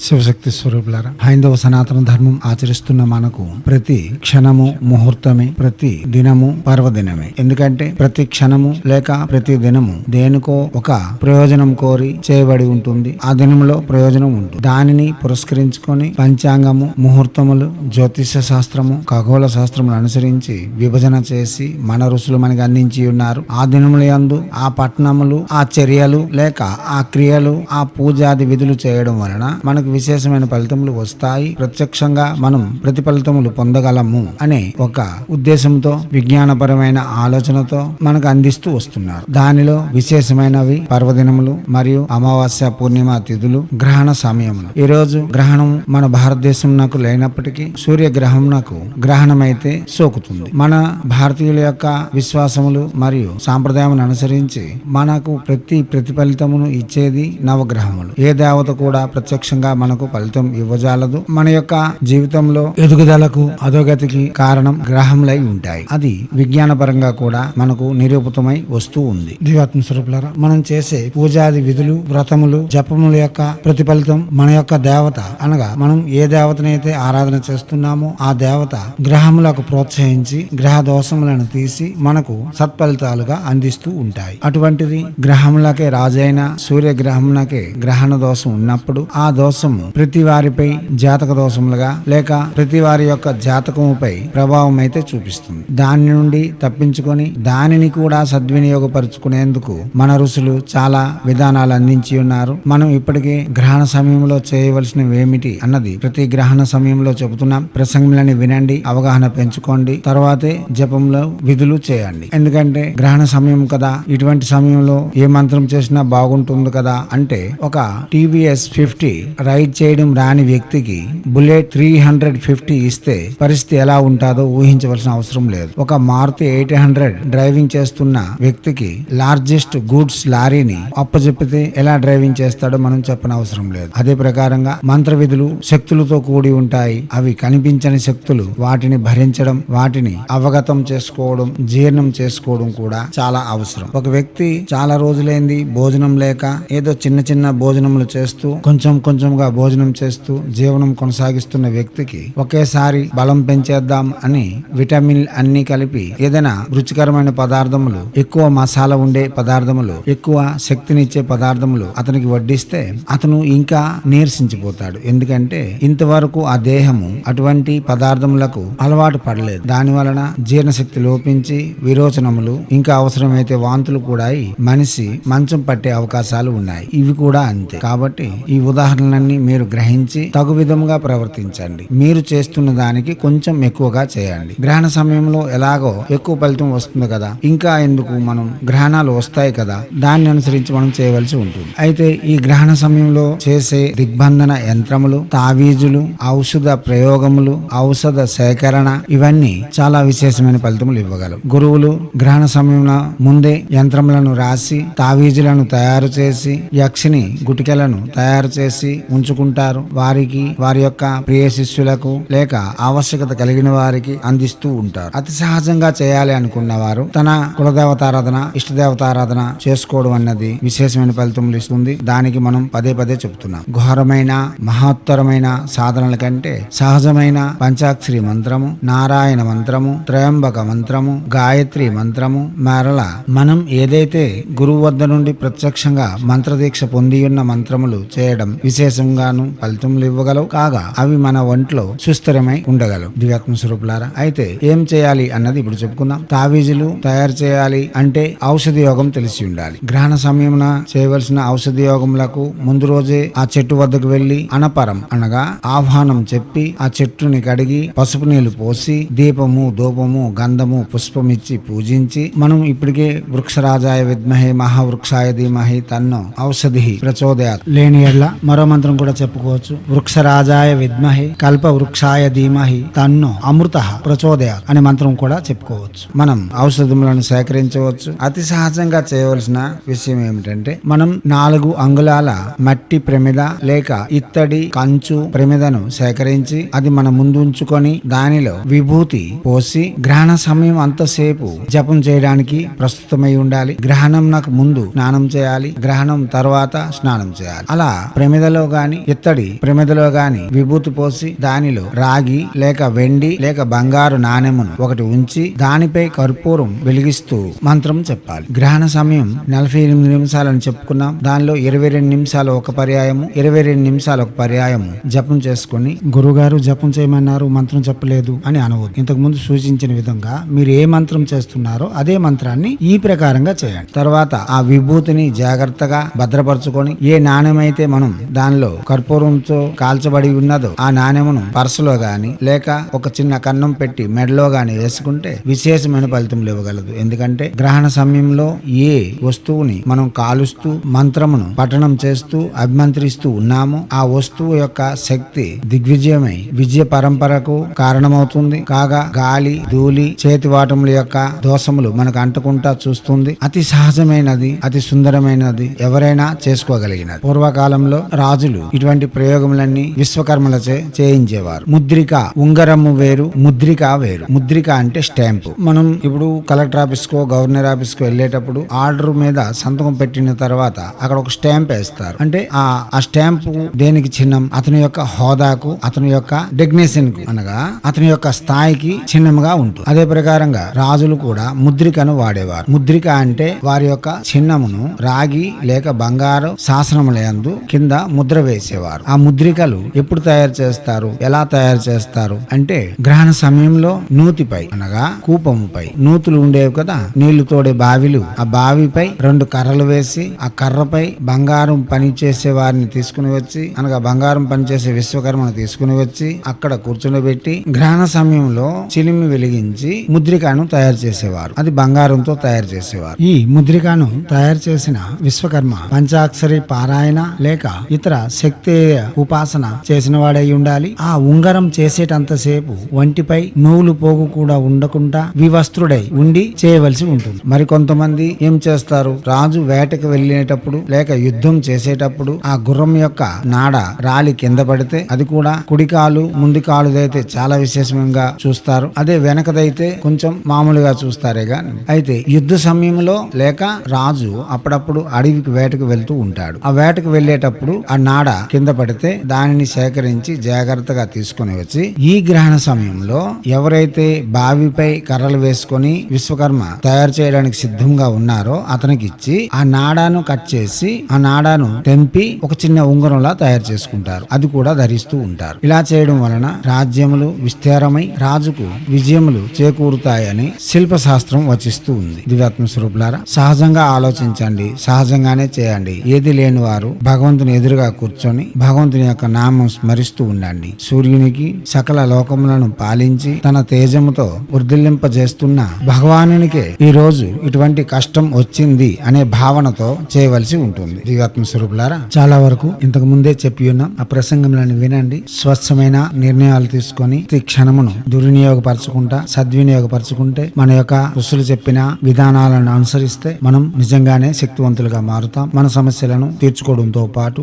శివశక్తి స్వరూపులారా హైందవ సనాతన ధర్మం ఆచరిస్తున్న మనకు ప్రతి క్షణము ముహూర్తమే ప్రతి దినము పర్వదినమే. ఎందుకంటే ప్రతి క్షణము లేక ప్రతి దినము దేనికో ఒక ప్రయోజనం కోరి చేయబడి ఉంటుంది. ఆ దినంలో ప్రయోజనం ఉంటుంది. దానిని పురస్కరించుకొని పంచాంగము ముహూర్తములు జ్యోతిష శాస్త్రము ఖగోళ శాస్త్రములు అనుసరించి విభజన చేసి మన ఋషులు మనకి అందించి ఉన్నారు. ఆ దినముల యందు ఆ పట్టణములు ఆ చర్యలు లేక ఆ క్రియలు ఆ పూజాది విధులు చేయడం వలన మనకు విశేషమైన ఫలితములు వస్తాయి. ప్రత్యక్షంగా మనం ప్రతిఫలితములు పొందగలము అనే ఒక ఉద్దేశంతో విజ్ఞానపరమైన ఆలోచనతో మనకు అందిస్తూ వస్తున్నారు. దానిలో విశేషమైనవి పర్వదినములు మరియు అమావాస్య పూర్ణిమ తిథులు గ్రహణ సమయములు. ఈ రోజు గ్రహణం మన భారతదేశం నాకు లేనప్పటికీ సూర్యగ్రహం నాకు గ్రహణం అయితే సోకుతుంది. మన భారతీయుల యొక్క విశ్వాసములు మరియు సాంప్రదాయమును అనుసరించి మనకు ప్రతి ప్రతిఫలితమును ఇచ్చేది నవగ్రహములు. ఏ దేవత కూడా ప్రత్యక్షంగా మనకు ఫలితం ఇవ్వజాలదు. మన యొక్క జీవితంలో ఎదుగుదలకు అధోగతికి కారణం గ్రహములై ఉంటాయి. అది విజ్ఞాన పరంగా కూడా మనకు నిరూపితమై వస్తూ ఉంది. దివాత్మ స్వరూపులారా మనం చేసే పూజాది విధులు వ్రతములు జపముల యొక్క ప్రతిఫలితం మన యొక్క దేవత అనగా మనం ఏ దేవతనైతే ఆరాధన చేస్తున్నామో ఆ దేవత గ్రహములకు ప్రోత్సహించి గ్రహ దోషములను తీసి మనకు సత్ఫలితాలుగా అందిస్తూ ఉంటాయి. అటువంటిది గ్రహములకే రాజైన సూర్య గ్రహమునకే గ్రహణ దోషం ఉన్నప్పుడు ఆ దోషం దోషము ప్రతి వారిపై జాతక దోషములుగా లేక ప్రతి వారి యొక్క జాతకముపై ప్రభావం అయితే చూపిస్తుంది. దాని నుండి తప్పించుకొని దానిని కూడా సద్వినియోగపరుచుకునేందుకు మన ఋషులు చాలా విధానాలు అందించి ఉన్నారు. మనం ఇప్పటికే గ్రహణ సమయంలో చేయవలసినవి ఏమిటి అన్నది ప్రతి గ్రహణ సమయంలో చెబుతున్నాం. ప్రసంగులని వినండి అవగాహన పెంచుకోండి తర్వాతే జపంలో విధులు చేయండి. ఎందుకంటే గ్రహణ సమయం కదా ఇటువంటి సమయంలో ఏ మంత్రం చేసినా బాగుంటుంది కదా అంటే ఒక టీవీఎస్ ఫిఫ్టీ రైడ్ చేయడం రాని వ్యక్తికి బుల్లెట్ త్రీ హండ్రెడ్ ఫిఫ్టీ ఇస్తే పరిస్థితి ఎలా ఉంటుందో ఊహించవలసిన అవసరం లేదు. ఒక మారుతి ఎయిట్ హండ్రెడ్ డ్రైవింగ్ చేస్తున్న వ్యక్తికి లార్జెస్ట్ గూడ్స్ లారీని అప్పచెప్పితే ఎలా డ్రైవింగ్ చేస్తాడో మనం చెప్పని అవసరం లేదు. అదే ప్రకారంగా మంత్ర విధులు శక్తులతో కూడి ఉంటాయి. అవి కనిపించని శక్తులు వాటిని భరించడం వాటిని అవగతం చేసుకోవడం జీర్ణం చేసుకోవడం కూడా చాలా అవసరం. ఒక వ్యక్తి చాలా రోజులైంది భోజనం లేక ఏదో చిన్న చిన్న భోజనములు చేస్తూ కొంచెం కొంచెంగా భోజనం చేస్తూ జీవనం కొనసాగిస్తున్న వ్యక్తికి ఒకేసారి బలం పెంచేద్దాం అని విటమిన్ అన్ని కలిపి ఏదైనా రుచికరమైన పదార్థములు ఎక్కువ మసాలా ఉండే పదార్థములు ఎక్కువ శక్తినిచ్చే పదార్థములు అతనికి వడ్డిస్తే అతను ఇంకా నీరసించిపోతాడు. ఎందుకంటే ఇంతవరకు ఆ దేహము అటువంటి పదార్థములకు అలవాటు పడలేదు. దాని వలన జీర్ణశక్తి లోపించి విరోచనములు ఇంకా అవసరమైతే వాంతులు కూడా అయి మనిషి మంచం పట్టే అవకాశాలు ఉన్నాయి. ఇవి కూడా అంతే. కాబట్టి ఈ ఉదాహరణలన్నీ మీరు గ్రహించి తగు విధంగా ప్రవర్తించండి. మీరు చేస్తున్న దానికి కొంచెం ఎక్కువగా చేయండి. గ్రహణ సమయంలో ఎలాగో ఎక్కువ ఫలితం వస్తుంది కదా. ఇంకా ఎందుకు మనం గ్రహణాలు వస్తాయి కదా. దాన్ని అనుసరించి మనం చేయవలసి ఉంటుంది. అయితే ఈ గ్రహణ సమయంలో చేసే దిగ్బంధన యంత్రములు తావీజులు ఔషధ ప్రయోగములు ఔషధ సేకరణ ఇవన్నీ చాలా విశేషమైన ఫలితములు ఇవ్వగలవు. గురువులు గ్రహణ సమయంలో ముందే యంత్రములను రాసి తావీజులను తయారు చేసి యక్షిని గుటికలను తయారు చేసి ఉంచుకుంటారు. వారికి వారి యొక్క ప్రియ శిష్యులకు లేక ఆవశ్యకత కలిగిన వారికి అందిస్తూ ఉంటారు. అతి సహజంగా చేయాలి అనుకున్న వారు తన కులదేవతారాధన ఇష్టదేవతారాధన చేసుకోవడం అన్నది విశేషమైన ఫలితములు ఇస్తుంది. దానికి మనం పదే పదే చెబుతున్నాం ఘోరమైన మహత్తరమైన సాధనల కంటే సహజమైన పంచాక్షరి మంత్రము నారాయణ మంత్రము త్రయంబక మంత్రము గాయత్రి మంత్రము మరల మనం ఏదైతే గురువు వద్ద నుండి ప్రత్యక్షంగా మంత్రదీక్ష పొంది ఉన్న మంత్రములు చేయడం విశేషం విశేషంగాను ఫలితములు ఇవ్వగలవు. కాగా అవి మన ఒంట్లో సుస్థిరమై ఉండగలవు. దివ్యాత్మ స్వరూపులారా అయితే ఏం చేయాలి అన్నది ఇప్పుడు చెప్పుకుందాం. తావీజులు తయారు చేయాలి అంటే ఔషధ యోగం తెలిసి ఉండాలి. గ్రహణ సమయమున చేయవలసిన ఔషధ యోగములకు ముందు రోజే ఆ చెట్టు వద్దకు వెళ్ళి అనపరం అనగా ఆహ్వానం చెప్పి ఆ చెట్టుని కడిగి పసుపు నీళ్ళు పోసి దీపము ధూపము గంధము పుష్పం ఇచ్చి పూజించి మనం ఇప్పటికే వృక్షరాజాయ విద్మహే మహావృక్షాయ ధీమహి తన్నో ఔషధి ప్రచోదయాత్. లేని ఎడ్ల మరో మంత్రం కూడా చెప్పుకోవచ్చు. వృక్షరాజాయ విద్మహి కల్ప వృక్షాయ ధీమహి తన్ను అమృత ప్రచోదయ అనే మంత్రం కూడా చెప్పుకోవచ్చు. మనం ఔషధములను సేకరించవచ్చు. అతి సహజంగా చేయవలసిన విషయం ఏమిటంటే మనం నాలుగు అంగుళాల మట్టి ప్రమిద లేక ఇత్తడి కంచు ప్రమిదను సేకరించి అది మన ముందు ఉంచుకొని దానిలో విభూతి పోసి గ్రహణ సమయం అంతసేపు జపం చేయడానికి ప్రస్తుతమై ఉండాలి. గ్రహణం నాకు ముందు స్నానం చేయాలి. గ్రహణం తర్వాత స్నానం చేయాలి. అలా ప్రమిదలో గాని ఇత్తడి ప్రమిదలో గాని విభూతి పోసి దానిలో రాగి లేక వెండి లేక బంగారు నాణెమును ఒకటి ఉంచి దానిపై కర్పూరం వెలిగిస్తూ మంత్రం చెప్పాలి. గ్రహణ సమయం నలభై ఎనిమిది నిమిషాలని చెప్పుకున్నాం. దానిలో ఇరవై రెండు నిమిషాలు ఒక పర్యాయము ఇరవై రెండు నిమిషాలు ఒక పర్యాయము జపం చేసుకుని గురుగారు జపం చేయమన్నారు మంత్రం చెప్పలేదు అని అనవద్దు. ఇంతకు ముందు సూచించిన విధంగా మీరు ఏ మంత్రం చేస్తున్నారో అదే మంత్రాన్ని ఈ ప్రకారంగా చేయండి. తర్వాత ఆ విభూతిని జాగ్రత్తగా భద్రపరచుకొని ఏ నాణ్యమైతే మనం దానిలో కర్పూరంతో కాల్చబడి ఉన్నదో ఆ నాణ్యమును పర్సులో గాని లేక ఒక చిన్న కన్నం పెట్టి మెడలో గాని వేసుకుంటే విశేషమైన ఫలితములు ఇవ్వగలదు ఎందుకంటే గ్రహణ సమయంలో ఏ వస్తువుని మనం కాలుస్తూ మంత్రమును పఠనం చేస్తూ అభిమంత్రిస్తూ ఉన్నామో ఆ వస్తువు యొక్క శక్తి దిగ్విజయమై విజయ పరంపరకు కారణమవుతుంది. కాగా గాలి ధూళి చేతివాటముల యొక్క దోషములు మనకు అంటుకుంటా చూస్తుంది. అతి సహజమైనది అతి సుందరమైనది ఎవరైనా చేసుకోగలిగినది పూర్వకాలంలో రాజులు ఇటువంటి ప్రయోగములన్నీ విశ్వకర్మలచే చేయించేవారు. ముద్రిక ఉంగరము వేరు ముద్రిక వేరు. ముద్రిక అంటే స్టాంపు. మనం ఇప్పుడు కలెక్టర్ ఆఫీస్ కో గవర్నర్ ఆఫీస్ కో వెళ్ళేటప్పుడు ఆర్డర్ మీద సంతకం పెట్టిన తర్వాత అక్కడ ఒక స్టాంప్ వేస్తారు. అంటే ఆ ఆ స్టాంపు దేనికి చిహ్నం? అతని యొక్క హోదాకు అతని యొక్క డెగ్నేషన్కు అనగా అతని యొక్క స్థాయికి చిహ్నంగా ఉంటుంది అదే ప్రకారంగా రాజులు కూడా ముద్రికను వాడేవారు. ముద్రిక అంటే వారి యొక్క చిహ్నమును రాగి లేక బంగారు శాసనములందు కింద ముద్ర వేసేవారు ఆ ముద్రికలు ఎప్పుడు తయారు చేస్తారు? ఎలా తయారు చేస్తారు? అంటే గ్రహణ సమయంలో నూతిపై అనగా కూపముపై. నూతులు ఉండేవి కదా? నీళ్ళు తోడే బావిలు. ఆ బావిపై రెండు కర్రలు వేసి ఆ కర్రపై బంగారం పని చేసే వారిని తీసుకుని వచ్చి అనగా బంగారం పనిచేసే విశ్వకర్మను తీసుకుని వచ్చి అక్కడ కూర్చుండబెట్టి గ్రహణ సమయంలో చిలిమి వెలిగించి ముద్రికను తయారు చేసేవారు. అది బంగారంతో తయారు చేసేవారు. ఈ ముద్రికను తయారు చేసిన విశ్వకర్మ పంచాక్షరి పారాయణ లేక ఇతర శక్తి ఉపాసన చేసిన వాడై ఉండాలి. ఆ ఉంగరం చేసేటంతసేపు ఒంటిపై నూలు పోగు కూడా ఉండకుండా వివస్త్రుడై ఉండి చేయవలసి ఉంటుంది. మరి కొంతమంది ఏం చేస్తారు? రాజు వేటకు వెళ్ళేటప్పుడు లేక యుద్ధం చేసేటప్పుడు ఆ గుర్రం యొక్క నాడ రాలి కింద పడితే అది కూడా కుడికాలు ముందు కాలుదైతే చాలా విశేషంగా చూస్తారు. అదే వెనకదైతే కొంచెం మామూలుగా చూస్తారే గాని. అయితే యుద్ధ సమయంలో లేక రాజు అప్పుడప్పుడు అడవికి వేటకు వెళ్తూ ఉంటాడు. ఆ వేటకు వెళ్ళేటప్పుడు ఆ నాడ కింద పడితే దానిని సేకరించి జాగ్రత్తగా తీసుకొని వచ్చి ఈ గ్రహణ సమయంలో ఎవరైతే బావిపై కర్రలు వేసుకొని విశ్వకర్మ తయారు చేయడానికి సిద్ధంగా ఉన్నారో అతనికి ఇచ్చి ఆ నాడాను కట్ చేసి ఆ నాడాను తెంపి ఒక చిన్న ఉంగరంలా తయారు చేసుకుంటారు. అది కూడా ధరిస్తూ ఉంటారు. ఇలా చేయడం వలన రాజ్యములు విస్తారమై రాజుకు విజయములు చేకూరుతాయని శిల్ప శాస్త్రం వచిస్తూ ఉంది. దివ్యాత్మ స్వరూపులారా సహజంగా ఆలోచించండి సహజంగానే చేయండి. ఏది లేని వారు భగవంతుని ఎదురుగా కూర్చొని భగవంతుని యొక్క నామం స్మరిస్తూ ఉండండి. సూర్యునికి సకల లోకములను పాలించి తన తేజముతో వృద్ధిల్లింపజేస్తున్న భగవానునికే ఈ రోజు ఇటువంటి కష్టం వచ్చింది అనే భావనతో చేయవలసి ఉంటుంది. దివ్యాత్మ స్వరూపులారా చాలా వరకు ఇంతకు ముందే చెప్పి ఉన్నాం. ఆ ప్రసంగంలను వినండి. స్వచ్ఛమైన నిర్ణయాలు తీసుకొని ప్రతి క్షణమును దుర్వినియోగపరచుకుంటా సద్వినియోగపరచుకుంటే మన యొక్క ఋషులు చెప్పిన విధానాలను అనుసరిస్తే మనం నిజంగానే శక్తివంతులుగా మారుతాం. మన సమస్యలను తీర్చుకోవడంతో పాటు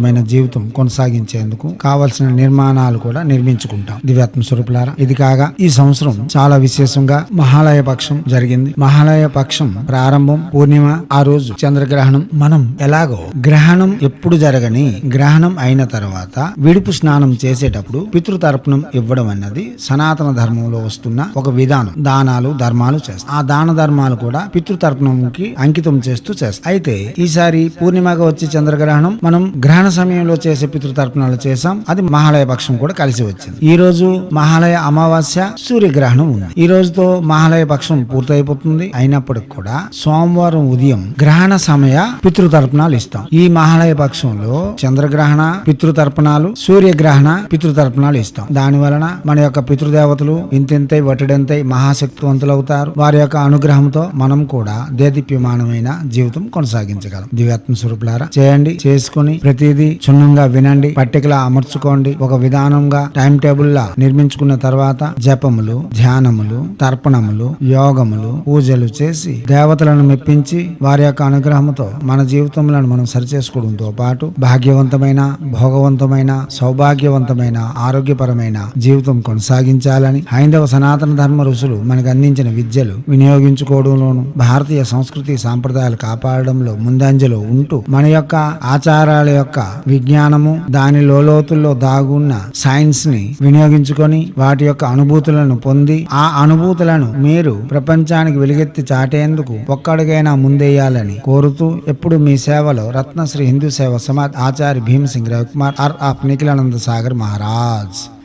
తేజవంతమైన జీవితం కొనసాగించేందుకు కావలసిన నిర్మాణాలు కూడా నిర్మించుకుంటాం. దివ్యాత్మ స్వరూపులారా ఇది కాగా ఈ సంవత్సరం చాలా విశేషంగా మహాలయ పక్షం జరిగింది. మహాలయ పక్షం ప్రారంభం పూర్ణిమ ఆ రోజు చంద్రగ్రహణం. మనం ఎలాగో గ్రహణం ఎప్పుడు జరగని గ్రహణం అయిన తర్వాత విడుపు స్నానం చేసేటప్పుడు పితృతర్పణం ఇవ్వడం అన్నది సనాతన ధర్మంలో వస్తున్న ఒక విధానం. దానాలు ధర్మాలు చేస్తాం. ఆ దాన ధర్మాలు కూడా పితృతర్పణంకి అంకితం చేస్తూ చేస్తాం. అయితే ఈసారి పూర్ణిమగా వచ్చే చంద్రగ్రహణం మనం గ్రహణ సమయంలో చేసే పితృతర్పణాలు చేసాం అది మహాలయ పక్షం కూడా కలిసి వచ్చింది. ఈ రోజు మహాలయ అమావాస్య సూర్యగ్రహణం ఉంది. ఈ రోజుతో మహాలయ పక్షం పూర్తయిపోతుంది. అయినప్పటికి కూడా సోమవారం ఉదయం గ్రహణ సమయ పితృతర్పణాలు ఇస్తాం. ఈ మహాలయ పక్షంలో చంద్రగ్రహణ పితృతర్పణాలు సూర్యగ్రహణ పితృతర్పణాలు ఇస్తాం. దాని వలన మన యొక్క పితృదేవతలు ఇంతింతై వటడంతై మహాశక్తివంతులు అవుతారు వారి యొక్క అనుగ్రహంతో మనం కూడా దేదీప్యమానమైన జీవితం కొనసాగించగలం. దివ్యాత్మ స్వరూపులారా చేయండి చేసుకుని ప్రతిదీ ప్రతిదీ క్షుణ్ణంగా వినండి పట్టికలా అమర్చుకోండి. ఒక విధానంగా టైం టేబుల్ లా నిర్మించుకున్న తర్వాత జపములు ధ్యానములు తర్పణములు యోగములు పూజలు చేసి దేవతలను మెప్పించి వారి యొక్క అనుగ్రహంతో మన జీవితములను మనం సరిచేసుకోవడంతో పాటు భాగ్యవంతమైన భోగవంతమైన సౌభాగ్యవంతమైన ఆరోగ్యపరమైన జీవితం కొనసాగించాలని హైందవ సనాతన ధర్మ ఋషులు మనకు అందించిన విద్యలు వినియోగించుకోవడంలోను భారతీయ సంస్కృతి సాంప్రదాయాలు కాపాడడంలో ముందంజలో ఉంటూ మన యొక్క ఆచారాల యొక్క విజ్ఞానము దాని లోతుల్లో దాగున్న సైన్స్ని వినియోగించుకొని వాటి యొక్క అనుభూతులను పొంది ఆ అనుభూతులను మీరు ప్రపంచానికి వెలుగెత్తి చాటేందుకు ఒక్కడికైనా ముందేయాలని కోరుతూ ఎప్పుడు మీ సేవలో రత్నశ్రీ హిందూ సేవ సమాజ్ ఆచార్య భీమసింగ్ రవికుమార్ ఆర్ ఆఫ్ నిఖిలానంద సాగర్ మహారాజ్.